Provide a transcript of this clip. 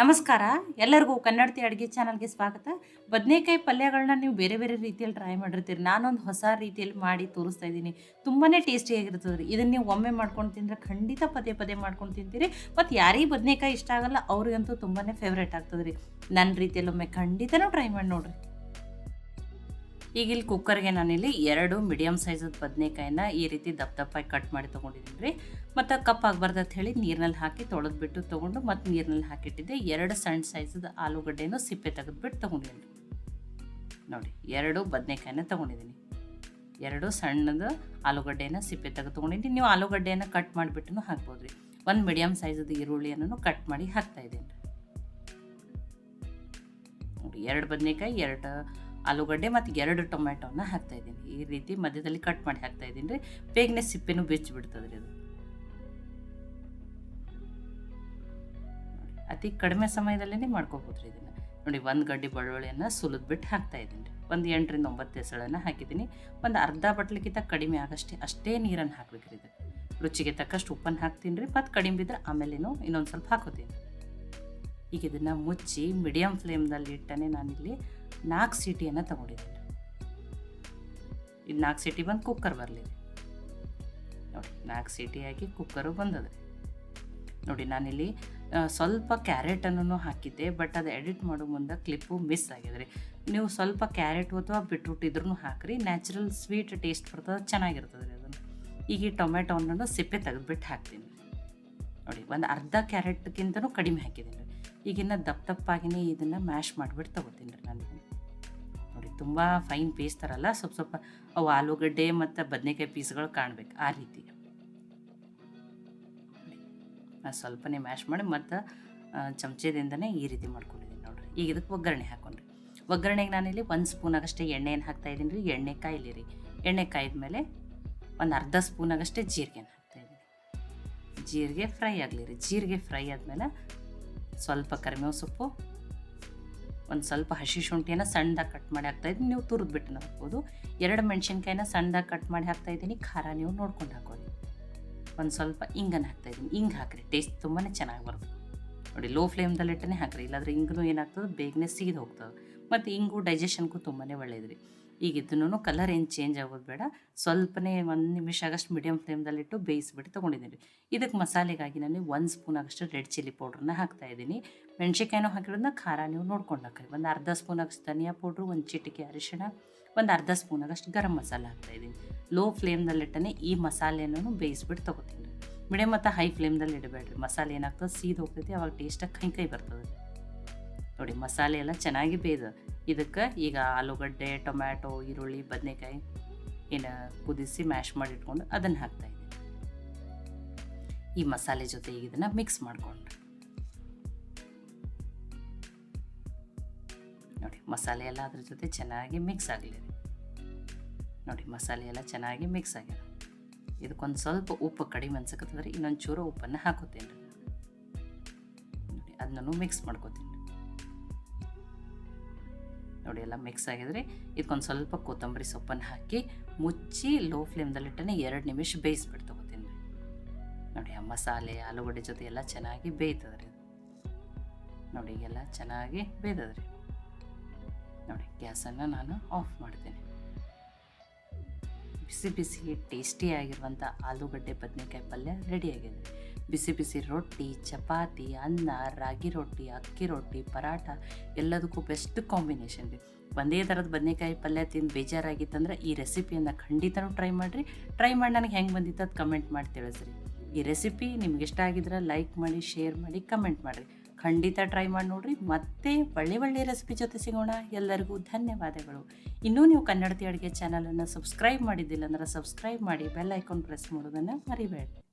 ನಮಸ್ಕಾರ. ಎಲ್ಲರಿಗೂ ಕನ್ನಡತಿ ಅಡುಗೆ ಚಾನಲ್ಗೆ ಸ್ವಾಗತ. ಬದನೆಕಾಯಿ ಪಲ್ಯಗಳನ್ನ ನೀವು ಬೇರೆ ಬೇರೆ ರೀತಿಯಲ್ಲಿ ಟ್ರೈ ಮಾಡಿರ್ತೀರಿ. ನಾನೊಂದು ಹೊಸ ರೀತಿಯಲ್ಲಿ ಮಾಡಿ ತೋರಿಸ್ತಾ ಇದ್ದೀನಿ. ತುಂಬಾ ಟೇಸ್ಟಿಯಾಗಿರ್ತದೆ ರೀ ಇದನ್ನು ನೀವು ಒಮ್ಮೆ ಮಾಡ್ಕೊಂಡು ತಿಂದರೆ ಖಂಡಿತ ಪದೇ ಪದೇ ಮಾಡ್ಕೊಂಡು ತಿಂತೀರಿ. ಮತ್ತು ಯಾರಿಗೆ ಬದನೆಕಾಯಿ ಇಷ್ಟ ಆಗಲ್ಲ, ಅವ್ರಿಗಂತೂ ತುಂಬಾ ಫೇವ್ರೇಟ್ ಆಗ್ತದೆ ರೀ. ನನ್ನ ರೀತಿಯಲ್ಲಿ ಒಮ್ಮೆ ಖಂಡಿತನೂ ಟ್ರೈ ಮಾಡಿ ನೋಡ್ರಿ. ಈಗ ಇಲ್ಲಿ ಕುಕ್ಕರ್ಗೆ ನಾನಿಲ್ಲಿ ಎರಡು ಮೀಡಿಯಮ್ ಸೈಜದ ಬದನೆಕಾಯಿನ ಈ ರೀತಿ ದಪ್ಪ ದಪ್ಪಾಗಿ ಕಟ್ ಮಾಡಿ ತೊಗೊಂಡಿದ್ದೀನಿ ರೀ ಮತ್ತು ಕಪ್ ಆಗಬಾರ್ದು ಅಂತ ಹೇಳಿ ನೀರಿನಲ್ಲಿ ಹಾಕಿ ತೊಳೆದ್ಬಿಟ್ಟು ತೊಗೊಂಡು ಮತ್ತು ನೀರಿನಲ್ಲಿ ಹಾಕಿಟ್ಟಿದ್ದೆ. ಎರಡು ಸಣ್ಣ ಸೈಜದ ಆಲೂಗಡ್ಡೆನೂ ಸಿಪ್ಪೆ ತೆಗೆದ್ಬಿಟ್ಟು ತೊಗೊಂಡಿದ್ದೀನಿ. ನೋಡಿ, ಎರಡು ಬದನೆಕಾಯಿನ ತೊಗೊಂಡಿದ್ದೀನಿ. ಎರಡು ಸಣ್ಣದ ಆಲೂಗಡ್ಡೆನ ಸಿಪ್ಪೆ ತೆಗೆದು ತೊಗೊಂಡಿದ್ದೀನಿ. ನೀವು ಆಲೂಗಡ್ಡೆಯನ್ನು ಕಟ್ ಮಾಡಿಬಿಟ್ಟು ಹಾಕ್ಬೋದು ರೀ ಒಂದು ಮೀಡಿಯಮ್ ಸೈಜದ ಈರುಳ್ಳಿಯನ್ನು ಕಟ್ ಮಾಡಿ ಹಾಕ್ತಾ ಇದ್ದೀನಿ. ನೋಡಿ, ಎರಡು ಬದನೆಕಾಯಿ, ಎರಡು ಆಲೂಗಡ್ಡೆ ಮತ್ತು ಎರಡು ಟೊಮ್ಯಾಟೋನ ಹಾಕ್ತಾ ಇದ್ದೀನಿ. ಈ ರೀತಿ ಮಧ್ಯದಲ್ಲಿ ಕಟ್ ಮಾಡಿ ಹಾಕ್ತಾ ಇದ್ದೀನಿ ರೀ. ಬೇಗನೆ ಸಿಪ್ಪೆನೂ ಬಿಡ್ತದೆ ರೀ ಅದು. ಅತಿ ಕಡಿಮೆ ಸಮಯದಲ್ಲೇ ಮಾಡ್ಕೋಬೋದು ರೀ ಇದನ್ನು. ನೋಡಿ, ಒಂದು ಗಡ್ಡೆ ಬೆಳ್ಳುಳ್ಳಿಯನ್ನು ಸುಲಿದ್ಬಿಟ್ಟು ಹಾಕ್ತಾ ಇದ್ದೀನಿ ರೀ. ಒಂದು ಎಂಟರಿಂದ ಒಂಬತ್ತು ಹೆಸಳನ್ನು ಹಾಕಿದ್ದೀನಿ. ಒಂದು ಅರ್ಧ ಬಟ್ಲಿಗಿಂತ ಕಡಿಮೆ ಆಗಷ್ಟೇ, ಅಷ್ಟೇ ನೀರನ್ನು ಹಾಕ್ಬೇಕು ರೀ ಇದಕ್ಕೆ ರುಚಿಗೆ ತಕ್ಕಷ್ಟು ಉಪ್ಪನ್ನು ಹಾಕ್ತೀನಿ ರೀ. ಮತ್ತು ಕಡಿಮೆ ಬಿದ್ದರೆ ಆಮೇಲೇನು ಇನ್ನೊಂದು ಸ್ವಲ್ಪ ಹಾಕೋತೀನಿ. ಈಗ ಇದನ್ನು ಮುಚ್ಚಿ ಮೀಡಿಯಮ್ ಫ್ಲೇಮ್ದಲ್ಲಿ ಇಟ್ಟನೆ ನಾನಿಲ್ಲಿ ನಾಲ್ಕು ಸೀಟಿಯನ್ನು ತಗೊಂಡಿದ್ದೀನಿ. ಇದು ನಾಲ್ಕು ಸೀಟಿ ಬಂದು ಕುಕ್ಕರ್ ಬರಲಿ ನೋಡಿ ನಾಲ್ಕು ಸೀಟಿಯಾಗಿ ಕುಕ್ಕರು ಬಂದದೆ. ನೋಡಿ, ನಾನಿಲ್ಲಿ ಸ್ವಲ್ಪ ಕ್ಯಾರೆಟನ್ನು ಹಾಕಿದ್ದೆ, ಬಟ್ ಅದು ಎಡಿಟ್ ಮಾಡೋ ಮುಂದೆ ಕ್ಲಿಪ್ಪು ಮಿಸ್ ಆಗಿದೆ ನೀವು ಸ್ವಲ್ಪ ಕ್ಯಾರೆಟ್ ಅಥವಾ ಬಿಟ್ರೂಟ್ ಇದ್ರೂ ಹಾಕ್ರಿ, ನ್ಯಾಚುರಲ್ ಸ್ವೀಟ್ ಟೇಸ್ಟ್ ಬರ್ತದೆ ಚೆನ್ನಾಗಿರ್ತದೆ ರೀ ಅದನ್ನು. ಈಗ ಈ ಟೊಮೆಟೊವನ್ನು ಸಿಪ್ಪೆ ತೆಗೆದುಬಿಟ್ಟು ಹಾಕ್ತೀನಿ. ನೋಡಿ, ಒಂದು ಅರ್ಧ ಕ್ಯಾರೆಟ್ಗಿಂತನೂ ಕಡಿಮೆ ಹಾಕಿದ್ದೀನಿ ರೀ. ಈಗಿನ್ನ ದಪ್ಪ ದಪ್ಪಾಗಿನೇ ಇದನ್ನು ಮ್ಯಾಶ್ ಮಾಡಿಬಿಟ್ಟು ತೊಗೋತೀನಿ ರೀ ನಾನು ತುಂಬ ಫೈನ್ ಬೇಯಿಸ್ತಾರಲ್ಲ ಸ್ವಲ್ಪ ಸ್ವಲ್ಪ ಅವು ಆಲೂಗಡ್ಡೆ ಮತ್ತು ಬದನೆಕಾಯಿ ಪೀಸ್ಗಳು ಕಾಣ್ಬೇಕು ಆ ರೀತಿ ನಾನು ಸ್ವಲ್ಪನೇ ಮ್ಯಾಶ್ ಮಾಡಿ ಮತ್ತು ಚಮಚದಿಂದನೇ ಈ ರೀತಿ ಮಾಡ್ಕೊಂಡಿದ್ದೀನಿ ನೋಡಿರಿ. ಈಗ ಇದಕ್ಕೆ ಒಗ್ಗರಣೆ ಹಾಕೊಂಡ್ರಿ. ಒಗ್ಗರಣೆಗೆ ನಾನಿಲ್ಲಿ ಒಂದು ಸ್ಪೂನಾಗಷ್ಟೇ ಹಾಕ್ತಾ ಇದ್ದೀನಿ ರೀ. ಎಣ್ಣೆ ಕಾಯಿಲಿ ರೀ. ಎಣ್ಣೆ ಕಾಯಿದ ಮೇಲೆ ಒಂದು ಅರ್ಧ ಸ್ಪೂನಾಗಷ್ಟೇ ಜೀರಿಗೆನ ಹಾಕ್ತಾ ಇದ್ದೀನಿ. ಜೀರಿಗೆ ಫ್ರೈ ಆಗಲಿ ರೀ. ಜೀರಿಗೆ ಫ್ರೈ ಆದಮೇಲೆ ಸ್ವಲ್ಪ ಕರಿಮೇವು ಸೊಪ್ಪು ಒಂದು ಸ್ವಲ್ಪ ಹಸಿ ಶುಂಠಿಯನ್ನು ಸಣ್ಣದಾಗಿ ಕಟ್ ಮಾಡಿ ಹಾಕ್ತಾ ಇದ್ದೀನಿ. ನೀವು ತುರಿದ್ಬಿಟ್ಟು ಹಾಕ್ಬೋದು ಎರಡು ಮೆಣಸಿನ್ಕಾಯಿನ ಸಣ್ಣದಾಗಿ ಕಟ್ ಮಾಡಿ ಹಾಕ್ತಾ ಇದ್ದೀನಿ. ಖಾರ ನೀವು ನೋಡ್ಕೊಂಡು ಹಾಕೋರಿ ಒಂದು ಸ್ವಲ್ಪ ಇಂಗನ್ನು ಹಾಕ್ತಾ ಇದ್ದೀನಿ. ಹಿಂಗೆ ಹಾಕ್ರಿ. ಟೇಸ್ಟ್ ತುಂಬಾ ಚೆನ್ನಾಗಿ ಬರುತ್ತೆ. ನೋಡಿ ಲೋ ಫ್ಲೇಮ್ದಲ್ಲಿ ಇಟ್ಟನೆ ಹಾಕ್ರಿ. ಇಲ್ಲಾದ್ರೆ ಹಿಂಗೂ ಏನಾಗ್ತದೆ? ಬೇಗನೆ ಸೀದು ಹೋಗ್ತದೆ. ಮತ್ತು ಇಂಗು ಡೈಜೆಷನ್ಗೂ ತುಂಬಾ ಒಳ್ಳೆಯದ್ರಿ ಈಗ ಕಲರ್ ಏನು ಚೇಂಜ್ ಆಗೋದು ಬೇಡ. ಸ್ವಲ್ಪನೇ ಒಂದು ನಿಮಿಷ ಆಗಷ್ಟು ಮೀಡಿಯಮ್ ಫ್ಲೇಮ್ದಲ್ಲಿಟ್ಟು ಬೇಯಿಸ್ಬಿಟ್ಟು ತೊಗೊಂಡಿದ್ದೀನಿ. ರೀ ಇದಕ್ಕೆ ಮಸಾಲೆಗಾಗಿ ನಾನು ಒಂದು ಸ್ಪೂನ್ ಆಗಷ್ಟು ರೆಡ್ ಚಿಲ್ಲಿ ಪೌಡ್ರನ್ನ ಹಾಕ್ತಾ ಇದ್ದೀನಿ. ಮೆಣಸಿನ್ಕಾಯಿನೂ ಹಾಕಿರೋದನ್ನ ಖಾರ ನೀವು ನೋಡ್ಕೊಂಡು ಹಾಕ್ರಿ. ಒಂದು ಅರ್ಧ ಸ್ಪೂನ್ ಆಗಷ್ಟು ಧನಿಯಾ ಪೌಡ್ರು ಒಂದು ಚಿಟಿಕೆ ಅರಿಶಿಣ, ಒಂದು ಅರ್ಧ ಸ್ಪೂನ್ ಆಗಷ್ಟು ಗರಂ ಮಸಾಲೆ ಹಾಕ್ತಾ ಇದ್ದೀನಿ. ಲೋ ಫ್ಲೇಮ್ದಲ್ಲಿಟ್ಟನೇ ಈ ಮಸಾಲೆಯನ್ನು ಬೇಯಿಸ್ಬಿಟ್ಟು ತೊಗೋತೀನಿ. ರೀ ಮೀಡಿಯಮ್ ಮತ್ತು ಹೈ ಫ್ಲೇಮ್ದಲ್ಲಿ ಇಡಬೇಡ್ರಿ. ಮಸಾಲೆ ಏನಾಗ್ತದೆ ಸೀದ್ ಹೋಗ್ತೈತಿ. ಅವಾಗ ಟೇಸ್ಟಾಗಿ ಕೈ ಕೈ ಬರ್ತದೆ. ನೋಡಿ ಮಸಾಲೆ ಎಲ್ಲ ಚೆನ್ನಾಗಿ ಬೇಯ್ದ. ಇದಕ್ಕೆ ಈಗ ಆಲೂಗಡ್ಡೆ, ಟೊಮ್ಯಾಟೊ, ಈರುಳ್ಳಿ, ಬದನೆಕಾಯಿ ಏನು ಕುದಿಸಿ ಮ್ಯಾಶ್ ಮಾಡಿ ಇಟ್ಕೊಂಡು ಅದನ್ನು ಹಾಕ್ತಾ ಇದ್ದೀನಿ. ಈ ಮಸಾಲೆ ಜೊತೆ ಈಗ ಇದನ್ನು ಮಿಕ್ಸ್ ಮಾಡಿಕೊಂಡು ನೋಡಿ, ಮಸಾಲೆ ಎಲ್ಲ ಅದ್ರ ಜೊತೆ ಚೆನ್ನಾಗಿ ಮಿಕ್ಸ್ ಆಗಲಿ ನೋಡಿ, ಮಸಾಲೆ ಎಲ್ಲ ಚೆನ್ನಾಗಿ ಮಿಕ್ಸ್ ಆಗಿದೆ ಇದಕ್ಕೊಂದು ಸ್ವಲ್ಪ ಉಪ್ಪು ಕಡಿಮೆ ಅನ್ಸಕತ್ತಂದ್ರೆ ಇನ್ನೊಂದು ಚೂರು ಉಪ್ಪನ್ನು ಹಾಕೋತೀನಿ ನೋಡಿ, ಅದನ್ನು ಮಿಕ್ಸ್ ಮಾಡ್ಕೋತೀನಿ. ನೋಡಿ ಎಲ್ಲ ಮಿಕ್ಸ್ ಆಗಿದ್ರೆ ಇದಕ್ಕೊಂದು ಸ್ವಲ್ಪ ಕೊತ್ತಂಬರಿ ಸೊಪ್ಪನ್ನು ಹಾಕಿ ಮುಚ್ಚಿ ಲೋ ಫ್ಲೇಮ್ದಲ್ಲಿಟ್ಟನೆ ಎರಡು ನಿಮಿಷ ಬೇಯಿಸ್ಬಿಟ್ಟು ತಗೋತೀನಿ ನೋಡಿ ಆ ಮಸಾಲೆ, ಆಲೂಗಡ್ಡೆ ಜೊತೆ ಎಲ್ಲ ಚೆನ್ನಾಗಿ ಬೇಯ್ತದ್ರಿ ನೋಡಿ ಎಲ್ಲ ಚೆನ್ನಾಗಿ ಬೇಯ್ತದ್ರಿ. ನೋಡಿ ಗ್ಯಾಸನ್ನು ನಾನು ಆಫ್ ಮಾಡ್ತೀನಿ. ಬಿಸಿ ಬಿಸಿ ಟೇಸ್ಟಿಯಾಗಿರುವಂಥ ಆಲೂಗಡ್ಡೆ, ಬದನೆಕಾಯಿ ಪಲ್ಯ ರೆಡಿಯಾಗಿದೆ ಬಿಸಿ ಬಿಸಿ ರೊಟ್ಟಿ, ಚಪಾತಿ, ಅನ್ನ, ರಾಗಿ ರೊಟ್ಟಿ, ಅಕ್ಕಿ ರೊಟ್ಟಿ ಪರಾಟ ಎಲ್ಲದಕ್ಕೂ ಬೆಸ್ಟ್ ಕಾಂಬಿನೇಷನ್ ರೀ. ಒಂದೇ ಥರದ ಬದನೆಕಾಯಿ ಪಲ್ಯ ತಿಂದು ಬೇಜಾರಾಗಿತ್ತಂದ್ರೆ ಈ ರೆಸಿಪಿಯನ್ನು ಖಂಡಿತನೂ ಟ್ರೈ ಮಾಡಿರಿ. ಟ್ರೈ ಮಾಡಿ ನನಗೆ ಹೆಂಗೆ ಬಂದಿತ್ತು ಅದು ಕಮೆಂಟ್ ಮಾಡಿ ತಿಳಿಸ್ರಿ. ಈ ರೆಸಿಪಿ ನಿಮ್ಗೆ ಇಷ್ಟ ಆಗಿದ್ರೆ ಲೈಕ್ ಮಾಡಿ ಶೇರ್ ಮಾಡಿ ಕಮೆಂಟ್ ಮಾಡಿರಿ. ಖಂಡಿತ ಟ್ರೈ ಮಾಡಿ ನೋಡಿರಿ. ಮತ್ತೆ ಒಳ್ಳೆ ಒಳ್ಳೆ ರೆಸಿಪಿ ಜೊತೆ ಸಿಗೋಣ. ಎಲ್ಲರಿಗೂ ಧನ್ಯವಾದಗಳು. ಇನ್ನೂ ನೀವು ಕನ್ನಡತಿ ಅಡುಗೆ ಚಾನಲನ್ನು ಸಬ್ಸ್ಕ್ರೈಬ್ ಮಾಡಿದ್ದಿಲ್ಲ ಅಂದ್ರೆ ಸಬ್ಸ್ಕ್ರೈಬ್ ಮಾಡಿ ಬೆಲ್ ಐಕಾನ್ ಪ್ರೆಸ್ ಮಾಡೋದನ್ನು ಮರಿಬೇಡಿ